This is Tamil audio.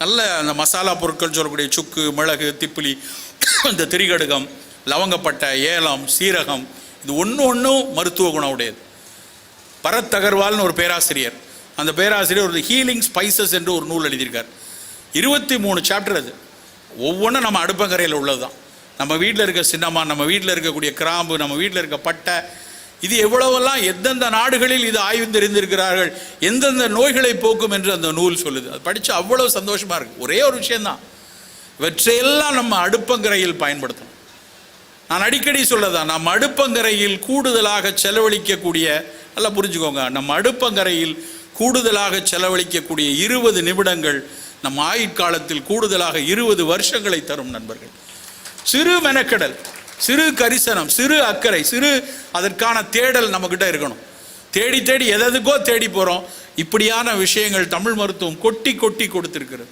நல்ல அந்த மசாலா பொருட்கள் சொல்லக்கூடிய சுக்கு மிளகு திப்பிலி இந்த திரிகடுகம் லவங்கப்பட்டை ஏலம் சீரகம் இது ஒன்று ஒன்றும் மருத்துவ குணம் உடையது. பரத் அகர்வால்னு ஒரு பேராசிரியர். அந்த பேராசிரியர் ஒரு ஹீலிங் ஸ்பைசஸ் என்று ஒரு நூல் எழுதியிருக்கார். இருபத்தி மூணு சாப்டர் அது. ஒவ்வொன்றும் நம்ம அடுப்பங்கரையில் உள்ளது தான் நம்ம வீட்டில் இருக்க சின்னம்மா நம்ம வீட்டில் இருக்கக்கூடிய கிராம்பு நம்ம வீட்டில் இருக்க பட்டை இது எவ்வளவெல்லாம் எந்தெந்த நாடுகளில் இது ஆய்வு தெரிந்திருக்கிறார்கள் எந்தெந்த நோய்களை போக்கும் என்று அந்த நூல் சொல்லுது. அது படித்து அவ்வளோ சந்தோஷமாக இருக்குது ஒரே ஒரு விஷயந்தான் இவற்றையெல்லாம் நம்ம அடுப்பங்கரையில் பயன்படுத்தணும். நான் அடிக்கடி சொல்லதான் நம்ம அடுப்பங்கரையில் கூடுதலாக செலவழிக்கக்கூடிய நல்லா புரிஞ்சுக்கோங்க நம்ம அடுப்பங்கரையில் கூடுதலாக செலவழிக்கக்கூடிய இருபது நிமிடங்கள் நம் ஆயுட்காலத்தில் கூடுதலாக இருபது வருஷங்களை தரும் நண்பர்கள். சிறு மெனக்கெடல். சிறு கரிசனம் சிறு அக்கறை சிறு அதற்கான தேடல் நம்மக்கிட்ட இருக்கணும். தேடி தேடி எதற்கோ தேடி போகிறோம் இப்படியான விஷயங்கள் தமிழ் மருத்துவம் கொட்டி கொட்டி கொடுத்துருக்குறது.